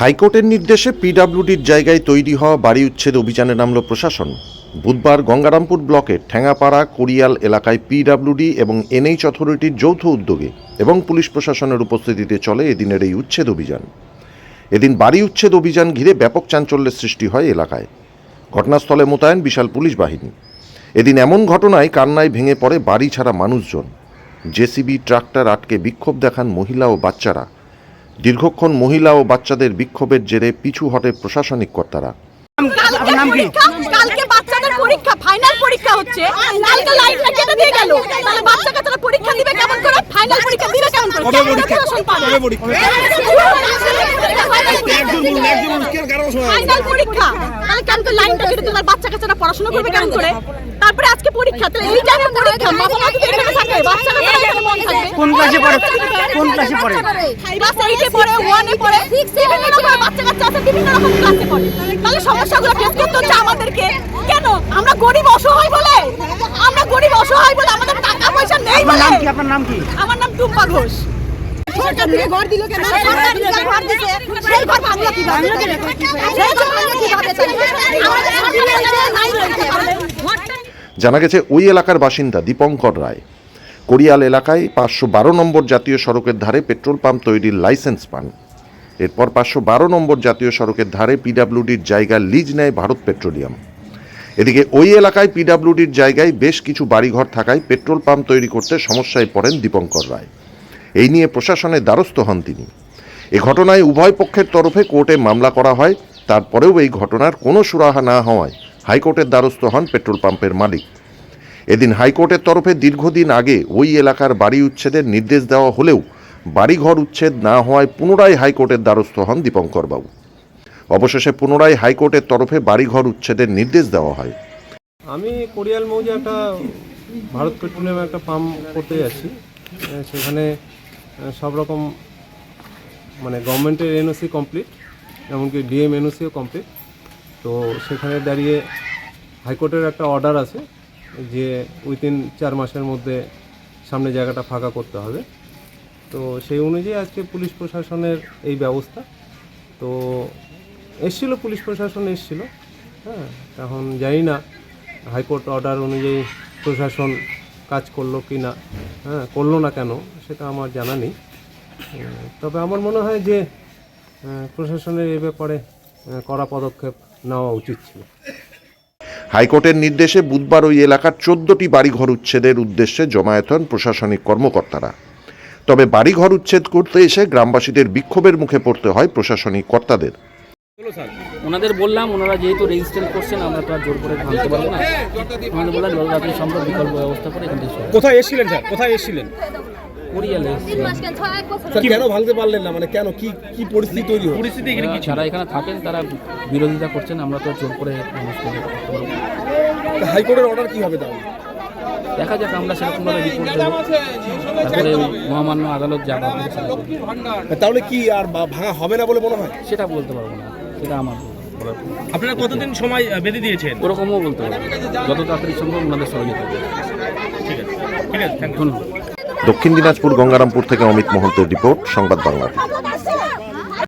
হাইকোর্টের নির্দেশে পিডাব্লিউডির জায়গায় তৈরি হওয়া বাড়ি উচ্ছেদ অভিযানে নামল প্রশাসন। বুধবার গঙ্গারামপুর ব্লকের ঠ্যাঙ্গাপাড়া কোরিয়াল এলাকায় পিডাব্লিউডি এবং এনএইচ অথরিটির যৌথ উদ্যোগে এবং পুলিশ প্রশাসনের উপস্থিতিতে চলে এদিনের এই উচ্ছেদ অভিযান। এদিন বাড়ি উচ্ছেদ অভিযান ঘিরে ব্যাপক চাঞ্চল্যের সৃষ্টি হয় এলাকায়। ঘটনাস্থলে মোতায়েন বিশাল পুলিশ বাহিনী। এদিন এমন ঘটনায় কান্নায় ভেঙে পড়ে বাড়ি ছাড়া মানুষজন। জেসিবি ট্রাক্টর আটকে বিক্ষোভ দেখান মহিলা ও বাচ্চারা। দীর্ঘক্ষণ মহিলা ও বাচ্চাদের বিক্ষোভের জেরে পিছু হটে প্রশাসনিক কর্তারা। কালকে পরীক্ষা ফাইনাল পরীক্ষা হচ্ছে। কালকে লাইটটা কেটে দিয়ে গেল। তাহলে বাচ্চা কাচ্চারা পরীক্ষা দিবে কেমন করে? ফাইনাল পরীক্ষা দিবে কেমন করে? কবে পরীক্ষা? কবে পরীক্ষা? ফাইনাল পরীক্ষা। তাহলে কেমন করে লাইনটা কেটে দিলে বাচ্চা কাচ্চারা পড়াশোনা করবে কেমন করে? তারপরে আজকে পরীক্ষা। তাহলে এই টাইমে পরীক্ষা। বাবা মা যদি এখানে থাকে বাচ্চা কাচ্চারা এখানে মন থাকবে। কোন ক্লাসে পড়ে? কোন ক্লাসে পড়ে? ক্লাস এইটে পড়ে ওয়ানে পড়ে। বিভিন্ন রকমের বাচ্চা কাচ্চা আছে বিভিন্ন রকম ক্লাসে পড়ে। তাহলে সমস্যাগুলো ফেস করতে হচ্ছে আমাদেরকে কেন আমরা গরিব অসহায় বলে আমরা গরিব অসহায় বলে আমাদের টাকা পয়সা নেই আপনার নাম কি? আমার নাম টুম্পা ঘোষ। সরকার থেকে ঘর দিল কেন? সরকার থেকে ঘর দিছে। সেই ঘর ভাঙলো কীভাবে সেই ঘর ভাঙলো কীভাবে আমাদের সরকারের নাই জানা গেছে ওই এলাকার বাসিন্দা দীপঙ্কর রায়। কোরিয়াল এলাকায় পাঁচশো বারো নম্বর জাতীয় সড়কের ধারে পেট্রোল পাম্প তৈরির লাইসেন্স পান। এরপর পাঁচশো বারো নম্বর জাতীয় সড়কের ধারে পিডাব্লিউডির জায়গা লিজ নেয় ভারত পেট্রোলিয়াম। এদিকে ওই এলাকায় পিডাব্লিউডির জায়গায় বেশ কিছু বাড়িঘর থাকায় পেট্রোল পাম্প তৈরি করতে সমস্যায় পড়েন দীপঙ্কর রায়। এই নিয়ে প্রশাসনের দ্বারস্থ হন তিনি। এ ঘটনায় উভয় পক্ষের তরফে কোর্টে মামলা করা হয়। তারপরেও এই ঘটনার কোনো সুরাহা না হওয়ায় হাইকোর্টের দ্বারস্থ হন পেট্রোল পাম্পের মালিক। এদিন হাইকোর্টের তরফে দীর্ঘদিন আগে ওই এলাকার বাড়ি উচ্ছেদের নির্দেশ দেওয়া হলেও বাড়িঘর উচ্ছেদ না হওয়ায় পুনরায় হাইকোর্টের দ্বারস্থ হন দীপঙ্করবাবু। অবশেষে পুনরায় হাইকোর্টের তরফে বাড়িঘর উচ্ছেদের নির্দেশ দেওয়া হয়। আমি কোরিয়াল মৌজে একটা ভারত পেট্রোলিয়াম একটা পাম্প করতে যাচ্ছি। সেখানে সব রকম মানে গভর্নমেন্টের এনওসি কমপ্লিট এমনকি ডিএম এনওসিও কমপ্লিট তো সেখানে দাঁড়িয়ে হাইকোর্টের একটা অর্ডার আছে যে উইদিন চার মাসের মধ্যে সামনে জায়গাটা ফাঁকা করতে হবে। তো সেই অনুযায়ী আজকে পুলিশ প্রশাসনের এই ব্যবস্থা। তো এসছিল, পুলিশ প্রশাসন এসছিল। হ্যাঁ এখন জানি না হাইকোর্ট অর্ডার অনুযায়ী প্রশাসন কাজ করল কি না হ্যাঁ করল না কেন সেটা আমার জানা নেই। তবে আমার মনে হয় যে প্রশাসনের এ ব্যাপারে কড়া পদক্ষেপ নেওয়া উচিত ছিল। হাইকোর্টের নির্দেশে বুধবার ওই এলাকার চোদ্দটি বাড়িঘর উচ্ছেদের উদ্দেশ্যে জমায়েত হন প্রশাসনিক কর্মকর্তারা। তবে বাড়িঘর উচ্ছেদ করতে এসে গ্রামবাসীদের বিক্ষোভের মুখে পড়তে হয় প্রশাসনিক কর্তাদের। ওনাদের বললাম ওনারা যেহেতু রেজিস্ট্রেট করছেন আমরা তো আর জোর করে ভাঙতে পারব না। আমাদের বললাম জলরাত্রি সম্ভব বিকল্প ব্যবস্থা করে এখান থেকে কোথায় এসেছিলেন স্যার? কোথায় এসেছিলেন? করিয়ালে কেন? ভাঙতে পারলেন না? মানে কেন? কি কি পরিস্থিতি তৈরি যারা এখানে থাকেন তারা বিরোধিতা করছেন আমরা তো আর জোর করে হাইকোর্টের অর্ডার কি হবে তাহলে? দেখা যাক আমরা সেরকমভাবে রিপোর্ট দেবো। তারপরে মহামান্য আদালত যা করবে তাহলে কি আর বা- ভাঙা হবে না বলে মনে হয়? সেটা বলতে পারব না। সেটা আমার আপনারা কতদিন সময় বেঁধে দিয়েছেন? ওরকমও বলতে হবে যত তাড়াতাড়ি সম্ভব ওনাদের সহযোগিতা করব। ঠিক আছে। ঠিক আছে ধন্যবাদ। দক্ষিণ দিনাজপুর গঙ্গারামপুর থেকে অমিত মহন্তের রিপোর্ট সংবাদ বাংলা।